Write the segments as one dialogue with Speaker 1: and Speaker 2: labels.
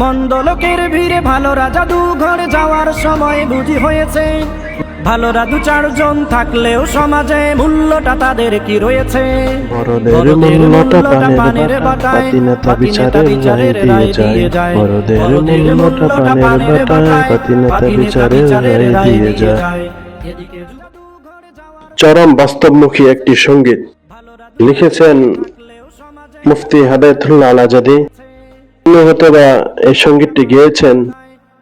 Speaker 1: মন্দ লোকের ভিড়ে ভালোরা জাদু ঘরে যাওয়ার সময় বুঝি হয়েছে। ভালোরা দু চারজন থাকলেও সমাজে মূল্যটা তাদের কি রয়েছে?
Speaker 2: মূল্যটা পানের বাটায়, বিচারের রায় দিয়ে যায়। বড়দের মূল্যটা পানের বাটায়, বিচারের রায় দিয়ে যায়। চরম বাস্তবমুখী একটি
Speaker 1: সংগীত।
Speaker 2: লিখেছেন মুফতি হাদায়তুল্লাহ আল আজাদি এই সঙ্গীতটি গেয়েছেন।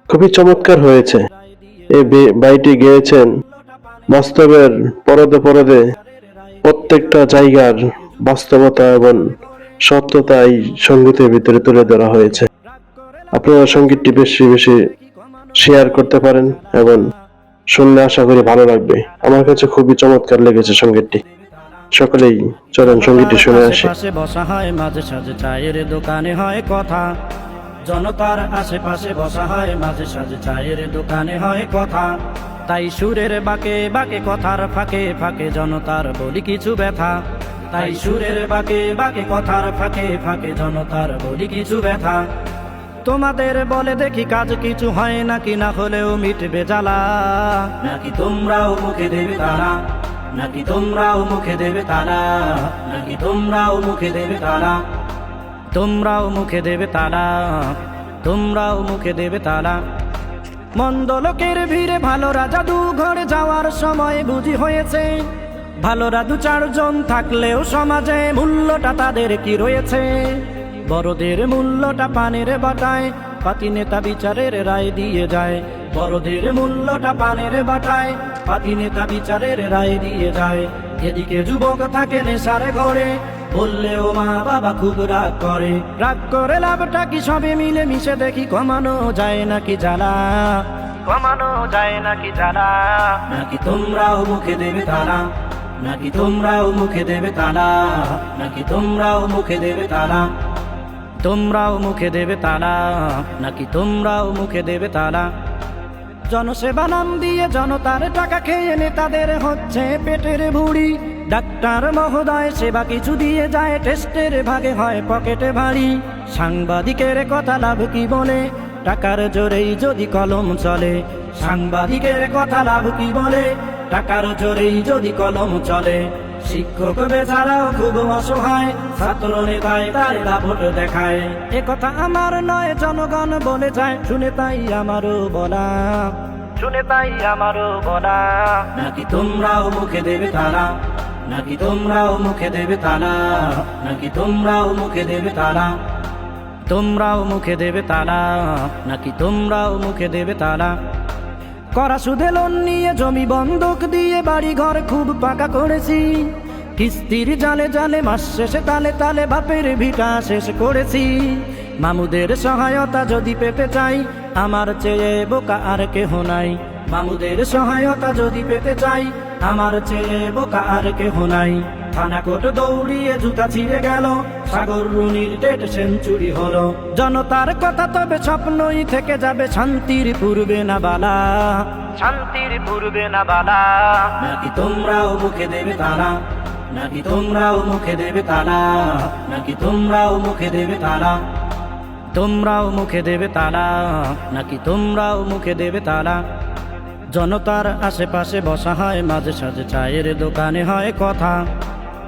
Speaker 2: খুবই চমৎকার হয়েছে। এই বাইটি গেয়েছেন। বাস্তবের পরদে পরদে প্রত্যেকটা জায়গার বাস্তবতা এবং সত্যতা এই সঙ্গীতের ভিতরে তুলে ধরা হয়েছে। আপনারা সঙ্গীতটি বেশি বেশি শেয়ার করতে পারেন এবং শুনলে আশা করি ভালো লাগবে। আমার কাছে খুবই চমৎকার লেগেছে সঙ্গীতটি। সকলেই চলেন সঙ্গীতটি শুনে আসি।
Speaker 1: আশেপাশে বসা হয় মাঝে সাঝে চায়ের দোকানে হয় কথা। জনতার আশেপাশে বসা হয় মাঝে সাঝে চায়ের দোকানে হয় কথা। তাই সুরের বাকে বাকে কথার ফাঁকে ফাঁকে জনতার বলি কিছু ব্যথা। তাই সুরের বাকে বাকে কথার ফাঁকে ফাঁকে জনতার বলি কিছু ব্যথা। তোমাদের বলে দেখি কাজ কিছু হয় নাকি না হলেও মিটবে জ্বালা। নাকি তোমরাও মুখে দেবে তারা। নাকি তোমরাও মুখে দেবে তারা নাকি তোমরাও মুখে দেবে তারা তোমরাও মুখে দেবে তারা তোমরাও মুখে দেবে তারা মন্দ লোকের ভিড়ে ভালোরা জাদু ঘরে যাওয়ার সময় বুঝি হয়েছে ভালোরা দু চারজন থাকলেও সমাজে মূল্যটা তাদের কি রয়েছে? বড়দের মূল্যটা পানের বাটায়, পাতি নেতা বিচারের রায় দিয়ে যায়। বড়দের মূল্যটা পানের বাটায়। পাতি নেতা বিচারের রায় দিয়ে যায়। এদিকে যুবক থাকে নেশার ঘরে। বললেও মা বাবা খুব রাগ করে। রাগ করে লাভটা কি সবে মিলে মিশে দেখি কমানো যায় নাকি জ্বালা। কমানো যায় নাকি জ্বালা। নাকি তোমরাও মুখে দেবে তারা নাকি তোমরাও মুখে দেবে তালা। নাকি তোমরাও মুখে দেবে তালা। তোমরাও মুখে দেবে তালা। নাকি তোমরাও মুখে দেবে তালা। জনসেবা নাম দিয়ে জনতার টাকা খেয়ে নেতাদের হচ্ছে পেটের ভুড়ি। ডাক্তার মহোদয়, সেবা কিছু দিয়ে যায়, টেস্টের ভাগে হয় পকেটে ভারী। সাংবাদিকের কথা লাভ কি বলে? টাকার জোরেই যদি কলম চলে। সাংবাদিকের কথা লাভ কি বলে? টাকার জোরেই যদি কলম চলে। শিক্ষক বেচারাও খুব অসহায়, ছাত্র নেতায় তার দাপট দেখায়। এ কথা আমার নয়, জনগণ বলে যায়, শুনে তাই আমারও বলা। শুনে তাই আমারও বলা। নাকি তোমরাও মুখে দেবে তারা নাকি তোমরাও মুখে দেবে তারা নাকি তোমরাও মুখে দেবে তারা তোমরাও মুখে দেবে তালা? নাকি তোমরাও মুখে দেবে তালা? করা সুদে লোন নিয়ে জমি বন্ধক দিয়ে বাড়ি ঘর খুব পাকা করেছি। কিস্তির জালে জালে মাস শেষে তালে তালে বাপের ভিটা শেষ করেছি। মামুদের সহায়তা যদি পেতে চাই, আমার চেয়ে বোকা আর কেহ নাই। মামুদের সহায়তা যদি পেতে চাই, আমার চেয়ে বোকা আর কেহ নাই। থানা কোট দৌড়িয়ে জুতা ছিঁড়ে গেল। সাগর রুনির টেট সেঞ্চুরি হলো। জনতার কথা তবে স্বপ্নই থেকে যাবে শান্তির পূর্বে না বালা। শান্তির পূর্বে না বালা। নাকি তোমরাও মুখে দেবে তারা নাকি তোমরাও মুখে দেবে তারা নাকি তোমরাও মুখে দেবে তারা তোমরাও মুখে দেবে তালা? নাকি তোমরাও মুখে দেবে তালা? জনতার আশেপাশে বসা হয় মাঝে সাঝে চায়ের দোকানে হয় কথা।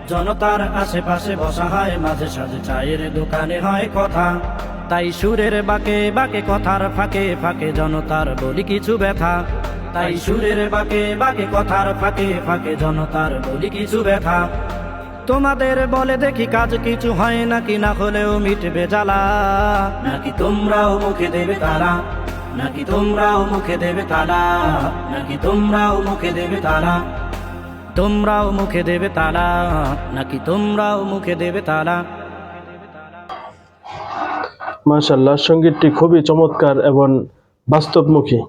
Speaker 1: জনতার আশেপাশে বসা হয়, মাঝে সাঝে চায়ের দোকানে হয় কথা। তাই সুরের বাকে বাকে কথার ফাঁকে ফাঁকে জনতার বলি কিছু ব্যথা। তাই সুরের বাকে বাকে কথার ফাঁকে ফাঁকে জনতার বলি কিছু ব্যথা। তোমাদের বলে দেখি কাজ কিছু হয় নাকি, না হলেও মিটবে জ্বালা। নাকি তোমরাও মুখে দেবে তারা নাকি তোমরাও মুখে দেবে তালা। নাকি তোমরাও মুখে দেবে তালা। তোমরাও মুখে দেবে তালা, নাকি তোমরাও মুখে দেবে তালা?
Speaker 2: মাশাল্লাহ সঙ্গীতটি খুবই চমৎকার এবং বাস্তবমুখী।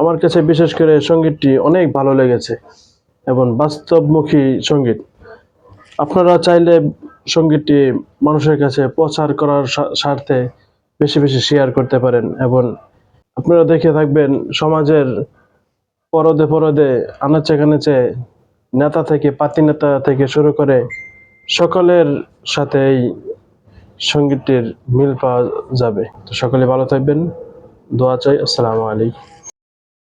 Speaker 2: আমার কাছে বিশেষ করে সঙ্গীতটি অনেক ভালো লেগেছে এবং বাস্তবমুখী সংগীত। আপনারা চাইলে সঙ্গীতটি মানুষের কাছে প্রচার করার স্বার্থে বেশি বেশি শেয়ার করতে পারেন এবং আপনারা দেখে থাকবেন সমাজের পরদে পরদে, আনাচে কানাচে নেতা থেকে, পাতি নেতা থেকে শুরু করে সকলের সাথে এই সঙ্গীতটির মিল পাওয়া যাবে। তো সকলে ভালো থাকবেন। দোয়া চাই। আসসালামু আলাইকুম।